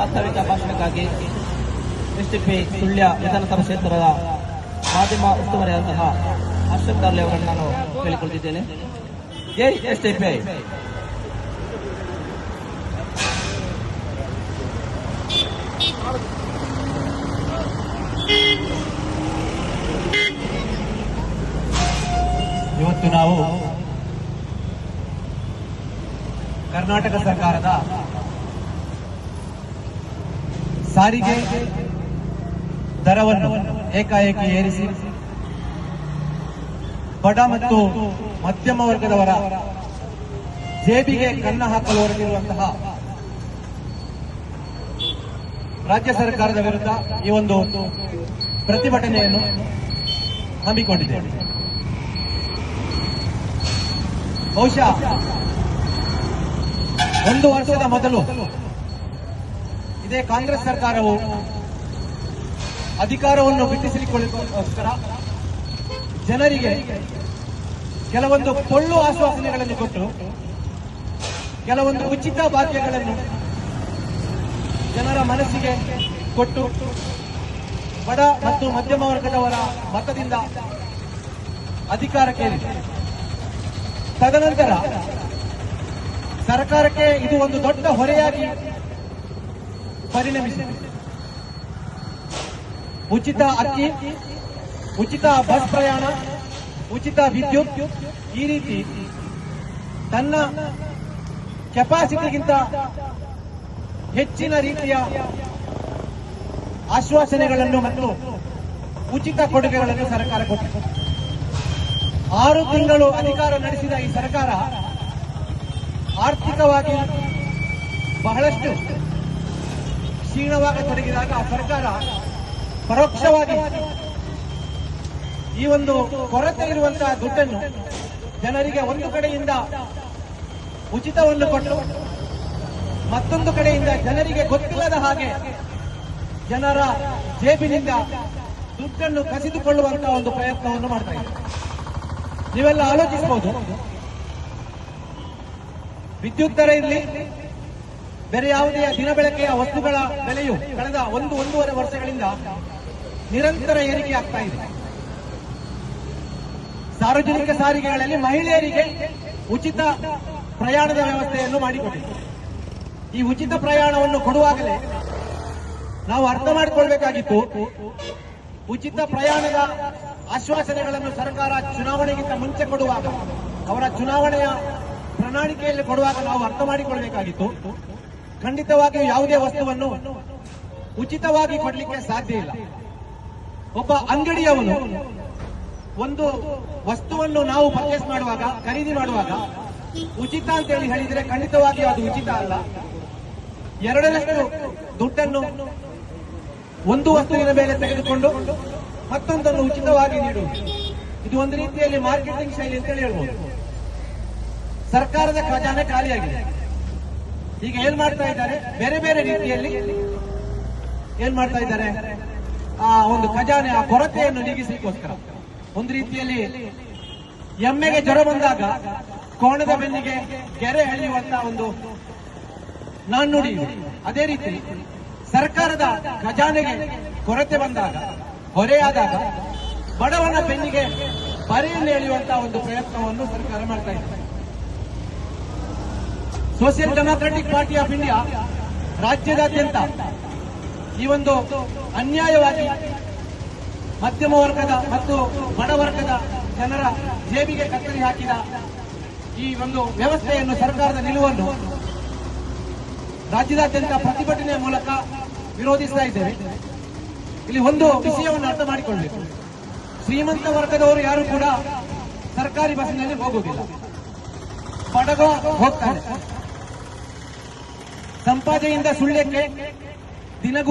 ಪ್ರಾಸ್ತಾವಿಕ ಭಾಷಣಕ್ಕಾಗಿ ಎಸ್ಟಿಪಿ ಸುಳ್ಯ ವಿಧಾನಸಭಾ ಕ್ಷೇತ್ರದ ಮಾಧ್ಯಮ ಉಸ್ತುವಾರಿಯಾದಂತಹ ಅಶ್ವಥ್ ಕಾರ್ಲೆ ಅವರನ್ನು ನಾನು ಕೇಳಿಕೊಳ್ತಿದ್ದೇನೆ ಜೈ ಎಸ್ಟಿಪಿ. ಇವತ್ತು ನಾವು ಕರ್ನಾಟಕ ಸರ್ಕಾರದ ಸಾರಿಗೆ ದರವನ್ನು ಏಕಾಏಕಿ ಏರಿಸಿ ಬಡ ಮತ್ತು ಮಧ್ಯಮ ವರ್ಗದವರ ಜೇಬಿಗೆ ಕನ್ನ ಹಾಕಲು ಹೊರಟಿರುವಂತಹ ರಾಜ್ಯ ಸರ್ಕಾರದ ವಿರುದ್ಧ ಈ ಒಂದು ಪ್ರತಿಭಟನೆಯನ್ನು ಹಮ್ಮಿಕೊಂಡಿದೆ ಬಹುಶಃ ಒಂದು ವರ್ಷದ ಮೊದಲು ಇದೇ ಕಾಂಗ್ರೆಸ್ ಸರ್ಕಾರವು ಅಧಿಕಾರವನ್ನು ಬಿಟ್ಟಿಸಿಕೊಳ್ಳಿಕ್ಕೋಸ್ಕರ ಜನರಿಗೆ ಕೆಲವೊಂದು ಪೊಳ್ಳು ಆಶ್ವಾಸನೆಗಳನ್ನು ಕೊಟ್ಟು ಕೆಲವೊಂದು ಉಚಿತ ಭಾಗ್ಯಗಳನ್ನು ಜನರ ಮನಸ್ಸಿಗೆ ಕೊಟ್ಟು ಬಡ ಮತ್ತು ಮಧ್ಯಮ ವರ್ಗದವರ ಮತದಿಂದ ಅಧಿಕಾರಕ್ಕೆ ತದನಂತರ ಸರ್ಕಾರಕ್ಕೆ ಇದು ಒಂದು ದೊಡ್ಡ ಹೊರೆಯಾಗಿ ಪರಿಣಮಿಸಿದೆ ಉಚಿತ ಅಕ್ಕಿ, ಉಚಿತ ಬಸ್ ಪ್ರಯಾಣ, ಉಚಿತ ವಿದ್ಯುತ್ ಈ ರೀತಿ ತನ್ನ ಕೆಪಾಸಿಟಿಗಿಂತ ಹೆಚ್ಚಿನ ರೀತಿಯ ಆಶ್ವಾಸನೆಗಳನ್ನು ಮತ್ತು ಉಚಿತ ಕೊಡುಗೆಗಳನ್ನು ಸರ್ಕಾರ ಕೊಟ್ಟಿದೆ ಆರು ತಿಂಗಳು ಅಧಿಕಾರ ನಡೆಸಿದ ಈ ಸರ್ಕಾರ ಆರ್ಥಿಕವಾಗಿ ಬಹಳಷ್ಟು ಕ್ಷೀಣವಾಗತೊಡಗಿದಾಗ ಆ ಸರ್ಕಾರ ಪರೋಕ್ಷವಾಗಿ ಈ ಒಂದು ಕೊರತೆ ಇರುವಂತಹ ದುಡ್ಡನ್ನು ಜನರಿಗೆ ಒಂದು ಕಡೆಯಿಂದ ಉಚಿತವನ್ನು ಕೊಟ್ಟು ಮತ್ತೊಂದು ಕಡೆಯಿಂದ ಜನರಿಗೆ ಗೊತ್ತಿಲ್ಲದ ಹಾಗೆ ಜನರ ಜೇಬಿನಿಂದ ದುಡ್ಡನ್ನು ಕಸಿದುಕೊಳ್ಳುವಂತಹ ಒಂದು ಪ್ರಯತ್ನವನ್ನು ಮಾಡ್ತಾ ಇದ್ದಾರೆ. ನೀವೆಲ್ಲ ಆಲೋಚಿಸಬಹುದು. ವಿದ್ಯುತ್ ದರ ಇರಲಿ ಬೇರೆ ಯಾವುದೇ ದಿನಬೆಳಕೆಯ ವಸ್ತುಗಳ ಬೆಲೆಯು ಕಳೆದ ಒಂದು ಒಂದೂವರೆ ವರ್ಷಗಳಿಂದ ನಿರಂತರ ಏರಿಕೆ ಆಗ್ತಾ ಇದೆ. ಸಾರ್ವಜನಿಕ ಸಾರಿಗೆಗಳಲ್ಲಿ ಮಹಿಳೆಯರಿಗೆ ಉಚಿತ ಪ್ರಯಾಣದ ವ್ಯವಸ್ಥೆಯನ್ನು ಮಾಡಿಕೊಟ್ಟಿದೆ ಈ ಉಚಿತ ಪ್ರಯಾಣವನ್ನು ಕೊಡುವಾಗಲೇ ನಾವು ಅರ್ಥ ಮಾಡಿಕೊಳ್ಬೇಕಾಗಿತ್ತು, ಉಚಿತ ಪ್ರಯಾಣದ ಆಶ್ವಾಸನೆಗಳನ್ನು ಸರ್ಕಾರ ಚುನಾವಣೆಗಿಂತ ಮುಂಚೆ ಕೊಡುವಾಗ, ಅವರ ಚುನಾವಣೆಯ ಪ್ರಣಾಳಿಕೆಯಲ್ಲಿ ಕೊಡುವಾಗ ನಾವು ಅರ್ಥ ಮಾಡಿಕೊಳ್ಬೇಕಾಗಿತ್ತು. ಖಂಡಿತವಾಗಿಯೂ ಯಾವುದೇ ವಸ್ತುವನ್ನು ಉಚಿತವಾಗಿ ಕೊಡಲಿಕ್ಕೆ ಸಾಧ್ಯ ಇಲ್ಲ. ಒಬ್ಬ ಅಂಗಡಿಯವನು ಒಂದು ವಸ್ತುವನ್ನು ನಾವು ಪರ್ಚೇಸ್ ಮಾಡುವಾಗ, ಖರೀದಿ ಮಾಡುವಾಗ, ಉಚಿತ ಅಂತ ಹೇಳಿ ಹೇಳಿದ್ರೆ ಖಂಡಿತವಾಗಿಯೂ ಅದು ಉಚಿತ ಅಲ್ಲ. ಎರಡರಷ್ಟು ದುಡ್ಡನ್ನು ಒಂದು ವಸ್ತುವಿನ ಮೇಲೆ ತೆಗೆದುಕೊಂಡು ಮತ್ತೊಂದನ್ನು ಉಚಿತವಾಗಿ ನೀಡುವುದು. ಇದು ಒಂದು ರೀತಿಯಲ್ಲಿ ಮಾರ್ಕೆಟಿಂಗ್ ಶೈಲಿ ಅಂತ ಹೇಳಿ ಹೇಳ್ಬೋದು. ಸರ್ಕಾರದ ಖಜಾನೆ ಖಾಲಿಯಾಗಿದೆ. ಈಗ ಏನ್ ಮಾಡ್ತಾ ಇದ್ದಾರೆ? ಬೇರೆ ಬೇರೆ ರೀತಿಯಲ್ಲಿ ಏನ್ ಮಾಡ್ತಾ ಇದ್ದಾರೆ? ಆ, ಒಂದು ಖಜಾನೆ, ಆ ಕೊರತೆಯನ್ನು ನೀಗಿಸಲಿಕ್ಕೋಸ್ಕರ. ಒಂದು ರೀತಿಯಲ್ಲಿ ಎಮ್ಮೆಗೆ ಜ್ವರ ಬಂದಾಗ ಕೋಣದ ಬೆನ್ನಿಗೆ ಗೆರೆ ಎಳೆಯುವಂತಹ ಒಂದು ನಾಣ್ಣುಡಿ ಅದೇ ರೀತಿ ಸರ್ಕಾರದ ಖಜಾನೆಗೆ ಕೊರತೆ ಬಂದಾಗ, ಹೊರೆಯಾದಾಗ ಬಡವನ ಬೆನ್ನಿಗೆ ಪರಿಯಲ್ಲಿ ಎಳೆಯುವಂತಹ ಒಂದು ಪ್ರಯತ್ನವನ್ನು ಸರ್ಕಾರ ಮಾಡ್ತಾ ಇದೆ. Social democratic party of India ರಾಜ್ಯದಾದ್ಯಂತ ಈ ಒಂದು ಅನ್ಯಾಯವಾಗಿ ಮಧ್ಯಮ ವರ್ಗದ ಮತ್ತು ಬಡವರ್ಗದ ಜನರ ಜೇಬಿಗೆ ಕತ್ತರಿ ಹಾಕಿದ ಈ ಒಂದು ವ್ಯವಸ್ಥೆಯನ್ನು ಸರ್ಕಾರದ ನಿಲುವನ್ನು ರಾಜ್ಯದಾದ್ಯಂತ ಪ್ರತಿಭಟನೆಯ ಮೂಲಕ ವಿರೋಧಿಸ್ತಾ ಇದ್ದೇವೆ. ಇಲ್ಲಿ ಒಂದು ವಿಷಯವನ್ನು ಅರ್ಥ ಮಾಡಿಕೊಳ್ಳಬೇಕು ಶ್ರೀಮಂತ ವರ್ಗದವರು ಯಾರು ಕೂಡ ಸರ್ಕಾರಿ ಬಸ್ಸಿನಲ್ಲಿ ಹೋಗುವುದಿಲ್ಲ. ಬಡಗ ಹೋಗ್ತಾರೆ. ಸಂಪಾದೆಯಿಂದ ಸುಳ್ಳಕ್ಕೆ ದಿನಗೂ